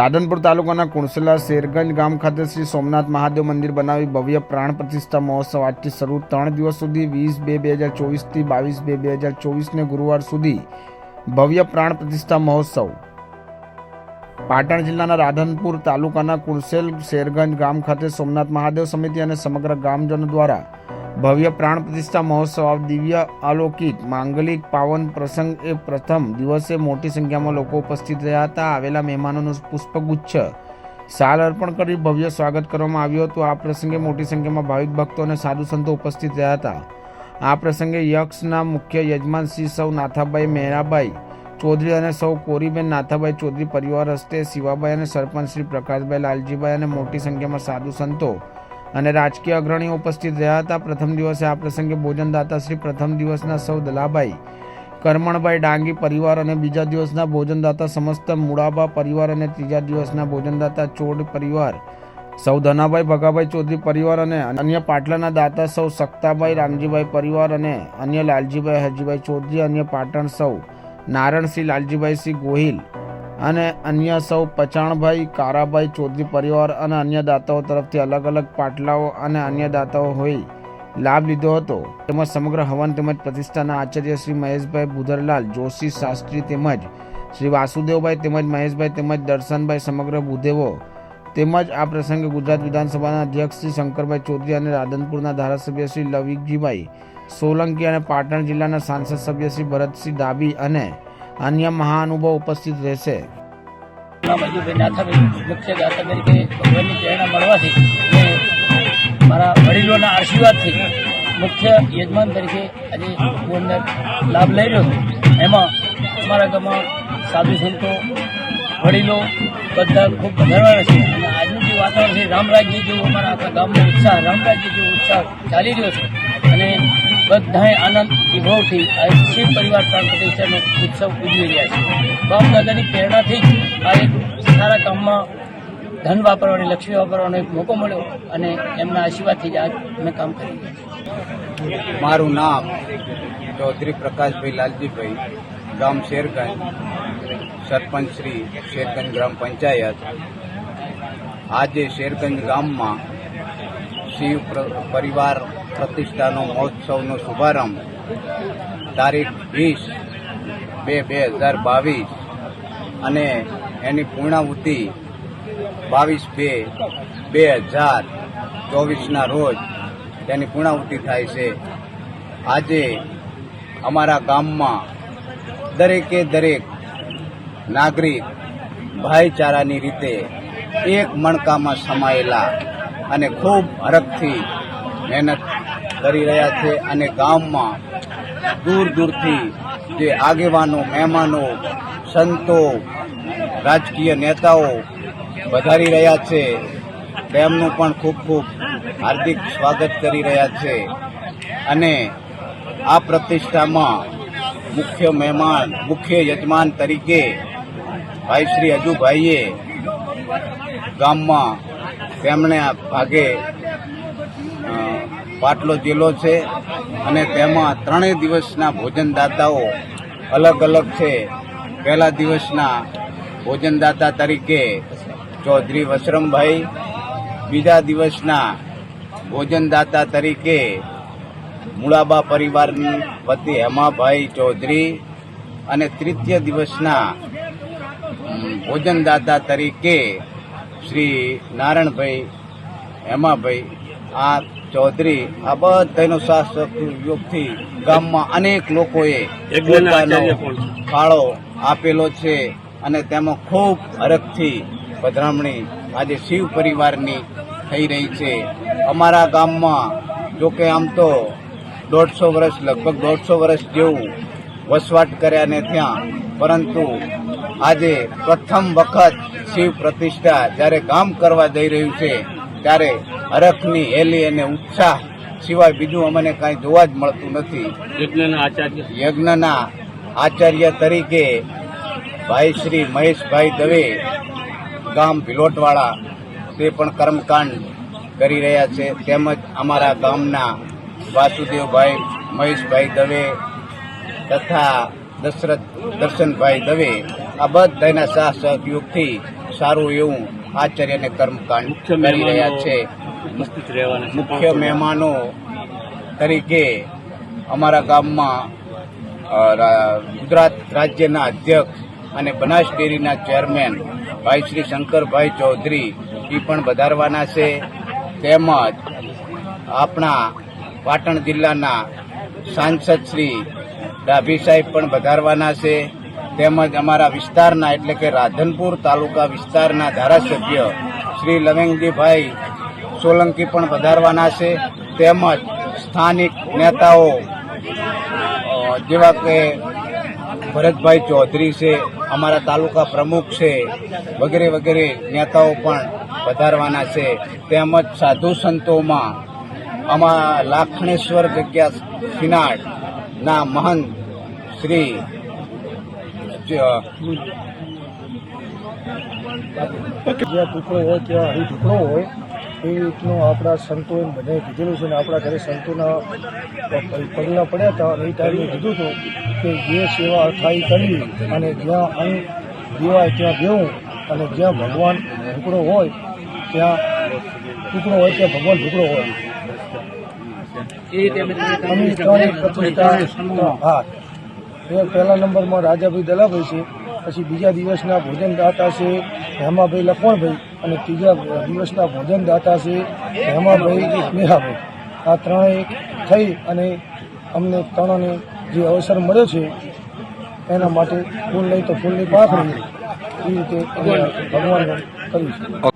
રાધનપુર તાલુકાના કુણસલા શેરગંજ ગામ ખાતે શ્રી સોમનાથ મહાદેવ મંદિર બનાવી ભવ્ય પ્રાણ પ્રતિષ્ઠા મહોત્સવ. આજથી શરૂ ત્રણ દિવસ સુધી વીસ બે બે હજાર ચોવીસથી બાવીસ બે બે હજાર ચોવીસને ગુરુવાર સુધી ભવ્ય પ્રાણ પ્રતિષ્ઠા મહોત્સવ. પાટણ જિલ્લાના રાધનપુર તાલુકાના કુણસેલ શેરગંજ ગામ ખાતે સોમનાથ મહાદેવ સમિતિ અને સમગ્ર ગામજનો દ્વારા ભવ્ય પ્રાણ પ્રતિષ્ઠા મહોત્સવ દિવ્ય અલૌકિક માંગલિક પાવન પ્રસંગ એ પ્રથમ દિવસે મોટી સંખ્યામાં લોકો ઉપસ્થિત રહ્યા હતા. આવેલા મહેમાનોનું પુષ્પગુચ્છ સાલ અર્પણ કરી ભવ્ય સ્વાગત કરવામાં આવ્યું હતું. આ પ્રસંગે મોટી સંખ્યામાં ભાવિક ભક્તો અને સાધુ સંતો ઉપસ્થિત રહ્યા હતા. આ પ્રસંગે યક્ષના મુખ્ય યજમાન શ્રી સૌ નાથાભાઈ મહેરાભાઈ ચૌધરી અને સૌ કોરીબેન નાથાભાઈ ચૌધરી પરિવાર હસ્તે શિવાભાઈ અને સરપંચ શ્રી પ્રકાશભાઈ લાલજીભાઈ અને મોટી સંખ્યામાં સાધુ સંતો અને રાજકીય અગ્રણીઓ ઉપસ્થિત રહ્યા હતા. પ્રથમ દિવસે આ પ્રસંગે ભોજનદાતા શ્રી પ્રથમ દિવસના સૌ દલાભાઈ કરમણભાઈ ડાંગી પરિવાર અને બીજા દિવસના ભોજનદાતા સમસ્ત મુળાબા પરિવાર અને ત્રીજા દિવસના ભોજનદાતા ચોડ પરિવાર, સૌ ધનાભાઈ ભગાભાઈ ચૌધરી પરિવાર અને અન્ય પાટલાના દાતા સૌ સક્તાભાઈ રામજીભાઈ પરિવાર અને અન્ય લાલજીભાઈ હરજીભાઈ ચૌધરી, અન્ય પાટણ સૌ નારણસિંહ લાલજીભાઈ સિંહ ગોહિલ અને અન્ય સૌ પચાણભાઈ, કારાભાઈ ચૌધરી પરિવાર અને અન્ય દાતાઓ તરફથી અલગ અલગ પાટલાઓ અને અન્ય દાતાઓ હોઈ લાભ લીધો હતો. તેમજ સમગ્ર હવન તેમજ પ્રતિષ્ઠાના આચાર્ય શ્રી મહેશભાઈ બુધરલાલ, જોશી શાસ્ત્રી તેમજ શ્રી વાસુદેવભાઈ તેમજ મહેશભાઈ તેમજ દર્શનભાઈ સમગ્ર ભૂદેવો તેમજ આ પ્રસંગે ગુજરાત વિધાનસભાના અધ્યક્ષ શ્રી શંકરભાઈ ચૌધરી અને રાધનપુરના ધારાસભ્ય શ્રી લવિકજીભાઈ સોલંકી અને પાટણ જિલ્લાના સાંસદ સભ્ય શ્રી ભરતસિંહ ડાબી અને અન્ય મહાનુભાવ ઉપસ્થિત રહેશે. મુખ્ય દાતા તરીકે પ્રેરણા મળવાથી મારા વડીલોના આશીર્વાદથી મુખ્ય યજમાન તરીકે આજે હું અંદર લાભ લઈ રહ્યો છું. એમાં અમારા ગામમાં સાધુ સંતો, વડીલો બધા ખૂબ વધારવાના છે. અને આજનું જે વાતાવરણ છે, રામરાજ્ય જેવું અમારા આખા ગામનો ઉત્સાહ, રામરાજ્ય જેવો ઉત્સાહ ચાલી રહ્યો છે. અને બધાએ આનંદ વિભવથી આ શિવ પરિવાર પ્રતિષ્ઠાનો ઉત્સવ ઉજવી રહ્યા છે. બાપ દાદાની પ્રેરણાથી જ આ એક સારા કામમાં ધન વાપરવાની, લક્ષ્મી વાપરવાનો એક મોકો મળ્યો અને એમના આશીર્વાદથી જ આજ મેં કામ કરી મારું નામ ચૌધરી પ્રકાશભાઈ લાલજીભાઈ, ગામ શેરગંજ, સરપંચ શ્રી શેરગંજ ગ્રામ પંચાયત. આજે શેરગંજ ગામમાં શિવ પ્ર- પરિવાર પ્રતિષ્ઠાનો મહોત્સવનો શુભારંભ તારીખ વીસ બે બે હજાર બાવીસ અને એની પૂર્ણાહુતિ બાવીસ બે બે હજાર ચોવીસના રોજ તેની પૂર્ણાહુતિ થાય છે. આજે અમારા ગામમાં દરેકે દરેક નાગરિક ભાઈચારાની રીતે એક મણકામાં સમાયેલા અને ખૂબ હરખથી મહેનત કરી રહ્યા છે અને ગામમાં દૂર દૂરથી જે આગેવાનો, મહેમાનો, સંતો, રાજકીય નેતાઓ વધારી રહ્યા છે, તેમનું પણ ખૂબ ખૂબ હાર્દિક સ્વાગત કરી રહ્યા છે. અને આ પ્રતિષ્ઠામાં મુખ્ય મહેમાન, મુખ્ય યજમાન તરીકે ભાઈ શ્રી અજુભાઈએ ગામમાં તેમણે ભાગે પાટલો જિલ્લો છે અને તેમાં ત્રણેય દિવસના ભોજનદાતાઓ અલગ અલગ છે. પહેલા દિવસના ભોજનદાતા તરીકે ચૌધરી વસરમભાઈ, બીજા દિવસના ભોજનદાતા તરીકે મુળાબા પરિવારની વતી હેમાભાઈ ચૌધરી અને તૃતીય દિવસના ભોજનદાતા તરીકે શ્રી નારાયણભાઈ હેમાભાઈ આ ચૌધરી આ બધાનો સાથ સહયોગથી ગામમાં અનેક લોકોએ પોતાનો ફાળો આપેલો છે અને તેમાં ખૂબ હરખથી પધરામણી આજે શિવ પરિવારની થઈ રહી છે. અમારા ગામમાં જોકે આમ તો દોઢસો વર્ષ લગભગ દોઢસો વર્ષ જેવું વસવાટ કર્યા ને ત્યાં પરંતુ આજે પ્રથમ વખત શિવ પ્રતિષ્ઠા જ્યારે ગામ કરવા જઈ રહ્યું છે ત્યારે હરખની હેલી અને ઉત્સાહ સિવાય બીજું અમને કાંઈ જોવા જ મળતું નથી. યજ્ઞના આચાર્ય. યજ્ઞના આચાર્ય તરીકે ભાઈ શ્રી મહેશભાઈ દવે ગામ ભિલોટવાળા તે પણ કર્મકાંડ કરી રહ્યા છે. તેમજ અમારા ગામના વાસુદેવભાઈ મહેશભાઈ દવે તથા દશરથ દર્શનભાઈ દવે આ બધાના સાથ સહયોગથી સારું એવું આચાર્યને અને કર્મકાંડ કરી રહ્યા છે. મુખ્ય મહેમાનો તરીકે અમારા ગામમાં ગુજરાત રાજ્યના અધ્યક્ષ અને બનાસ ડેરીના ચેરમેન ભાઈ શ્રી શંકરભાઈ ચૌધરી, એ પણ વધારવાના છે. તેમજ આપણા પાટણ જિલ્લાના સાંસદ શ્રી ડાભી સાહેબ પણ વધારવાના છે. તેમજ અમારા વિસ્તારના એટલે કે રાધનપુર તાલુકા વિસ્તારના ધારાસભ્ય શ્રી લવેંગજીભાઈ સોલંકી પણ વધારવાના છે. તેમજ સ્થાનિક નેતાઓ જેવા કે ભરતભાઈ ચૌધરી છે, અમારા તાલુકા પ્રમુખ છે, વગેરે વગેરે નેતાઓ પણ વધારવાના છે. તેમજ સાધુ સંતોમાં અમારા લાખણેશ્વર જગ્યા સિનાડના મહંત શ્રી જ- હોય, ત્યાં હોય એ રીતનું આપણા સંતોએ બધાએ કીધેલું છે ને આપણા ઘરે સંતોના પગલાં પડ્યા હતા એ ટાઈમે કીધું હતું કે જે સેવા થાય કરવી અને જ્યાં અહીં દેવાય ત્યાં દેવું અને જ્યાં ભગવાન ઢૂકડો હોય ત્યાં ટુકડો હોય ત્યાં ભગવાન ટુકડો હોય. હા. એ પહેલા નંબરમાં રાજાભાઈ દલાભાઈ છે, પછી બીજા દિવસના ભોજન દાતા છે, હેમાભાઈ લખમણભાઈ. અને ત્રીજા દિવસના ભોજન દાતા છે હેમાભાઈ સ્નેહાભાઈ આ ત્રણેય થઈ અને અમને ત્રણને જે અવસર મળ્યો છે, એના માટે ફૂલ નહીં તો ફૂલની પાંખડી એ રીતે ભગવાન કર્યું છે